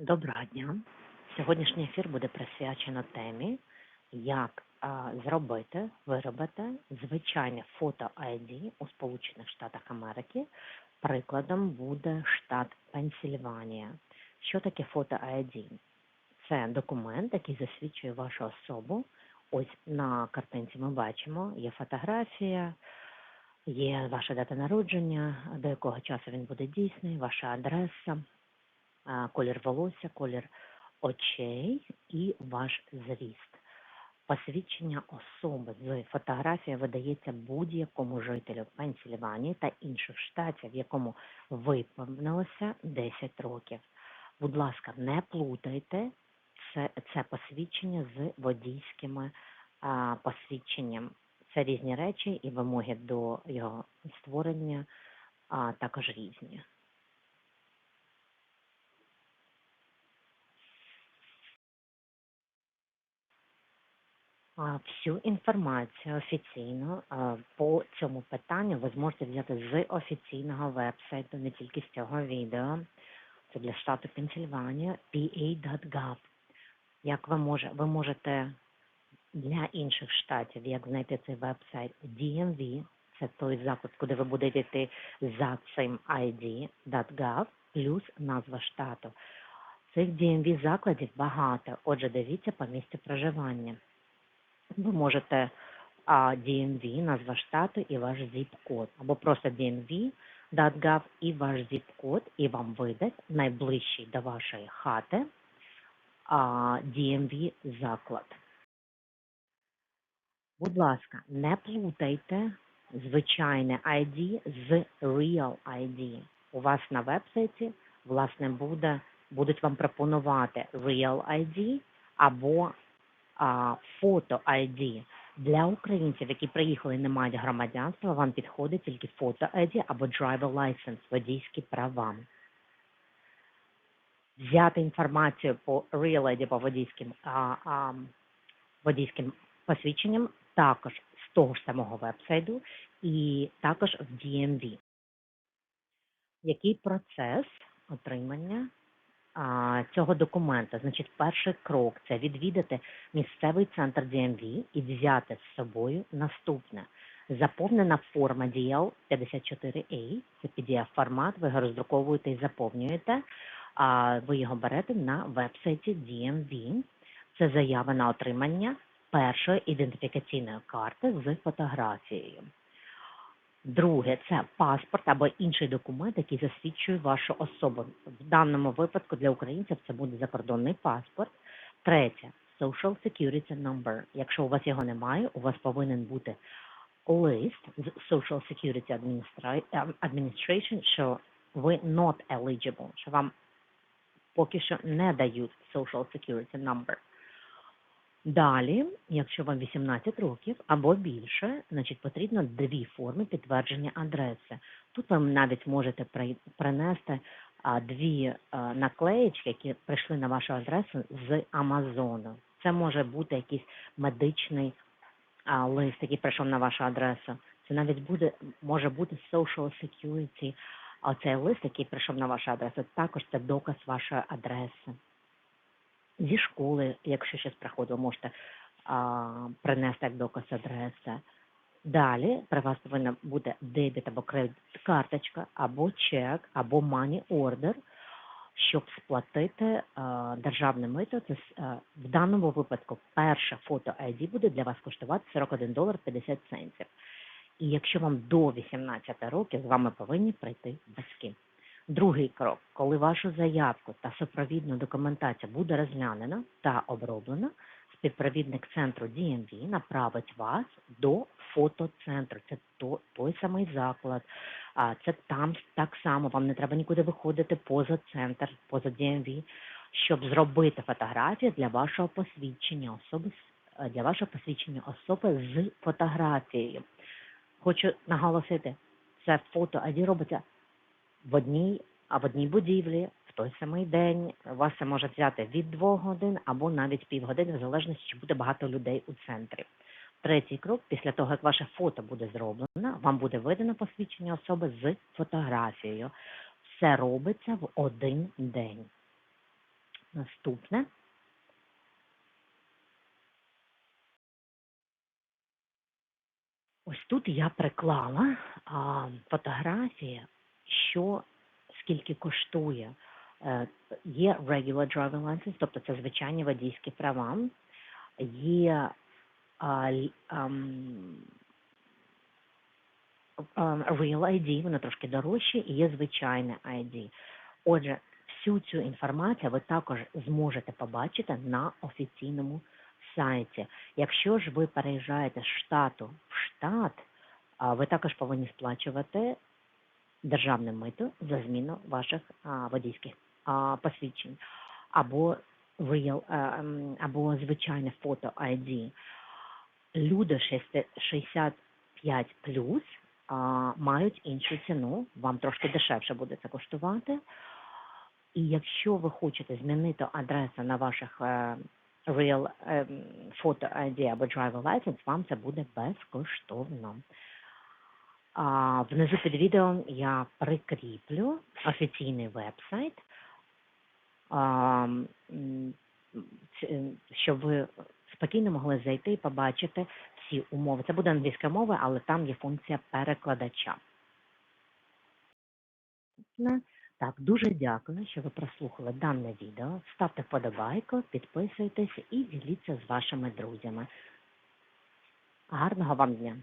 Доброго дня. Сьогоднішній ефір буде присвячено темі, як а, зробити, виробити звичайне фото ID у Сполучених Штатах Америки. Прикладом буде штат Пенсільванія. Що таке фото ID? Це документ, який засвідчує вашу особу. Ось на картинці ми бачимо, є фотографія, є ваша дата народження, до якого часу він буде дійсний, ваша адреса колір волосся, колір очей і ваш зріст. Посвідчення особи з фотографії видається будь-якому жителю Пенсільванії та інших штатів, якому виповнилося 10 років. Будь ласка, не плутайте це, це посвідчення з водійськими а, посвідченням. Це різні речі і вимоги до його створення а, також різні. Всю інформацію офіційно по цьому питанню ви зможете взяти з офіційного вебсайту, не тільки з цього відео. Це для штату Пенсільванія, pa.gov. Як ви може, ви можете для інших штатів, як знайти цей вебсайт DMV, це той заклад, куди ви будете йти за цим ID.gov, плюс назва штату. Цих DMV закладів багато, отже, дивіться по місцю проживання. Ви можете а, DMV, назва штату і ваш zip-код, або просто DMV.gov і ваш zip-код, і вам видать найближчий до вашої хати а, DMV заклад. Будь ласка, не плутайте звичайне ID з Real ID. У вас на вебсайті, власне, буде, будуть вам пропонувати Real ID або а, фото ID. Для українців, які приїхали і не мають громадянства, вам підходить тільки фото ID або driver license, водійські права. Взяти інформацію по Real ID, по водійським, а, а, водійським посвідченням також з того ж самого вебсайту і також в DMV. Який процес отримання цього документа. Значить, перший крок це відвідати місцевий центр DMV і взяти з собою наступне. Заповнена форма DL 54A, це PDF формат, ви його роздруковуєте і заповнюєте. А ви його берете на вебсайті DMV. Це заява на отримання першої ідентифікаційної карти з фотографією. Друге це паспорт або інший документ, який засвідчує вашу особу. В даному випадку для українців це буде закордонний паспорт. Третє Social Security Number. Якщо у вас його немає, у вас повинен бути лист з Social Security ем, Administration, що ви not eligible, що вам поки що не дають Social Security Number. Далі, якщо вам 18 років або більше, значить потрібно дві форми підтвердження адреси. Тут ви навіть можете при- принести дві а, наклеєчки, які прийшли на вашу адресу з Амазону. Це може бути якийсь медичний лист, який прийшов на вашу адресу. Це навіть буде може бути Social Security, а цей лист, який прийшов на вашу адресу, також це доказ вашої адреси зі школи, якщо щось приходило, можете а, принести як доказ адреси. Далі при вас повинна бути дебіт або кредит карточка, або чек, або money order, щоб сплатити а, державне мито. Це а, в даному випадку перше фото ID буде для вас коштувати 41 долар 50 центів. І якщо вам до 18 років, з вами повинні прийти батьки. Другий крок, коли вашу заявку та супровідну документацію буде розглянена та оброблена, співпровідник центру DMV направить вас до фотоцентру. Це той самий заклад. Це там так само. Вам не треба нікуди виходити поза центр, поза DMV, щоб зробити фотографію для вашого посвідчення особи е, для вашого посвідчення особи з фотографією. Хочу наголосити, це фото ID робиться в одній, а в одній будівлі в той самий день. Вас це може взяти від двох годин або навіть півгодини, в залежності, чи буде багато людей у центрі. Третій крок, після того, як ваше фото буде зроблено, вам буде видано посвідчення особи з фотографією. Все робиться в один день. Наступне. Ось тут я приклала а, фотографії, що скільки коштує. Е, Є regular driving license, тобто це звичайні водійські права. Є а, ам, Real ID, воно трошки дорожче, і є звичайне ID. Отже, всю цю інформацію ви також зможете побачити на офіційному сайті. Якщо ж ви переїжджаєте з штату в штат, ви також повинні сплачувати державне мито за зміну ваших водійських посвідчень або real, е, або звичайне фото ID. Люди 65 плюс мають іншу ціну, вам трошки дешевше буде це коштувати. І якщо ви хочете змінити адресу на ваших е, Real ем, Photo ID або Driver License, вам це буде безкоштовно. Внизу під відео я прикріплю офіційний веб-сайт, ц- щоб ви спокійно могли зайти і побачити всі умови. Це буде англійська мова, але там є функція перекладача. Так, дуже дякую, що ви прослухали дане відео. Ставте вподобайку, підписуйтесь і діліться з вашими друзями. Гарного вам дня!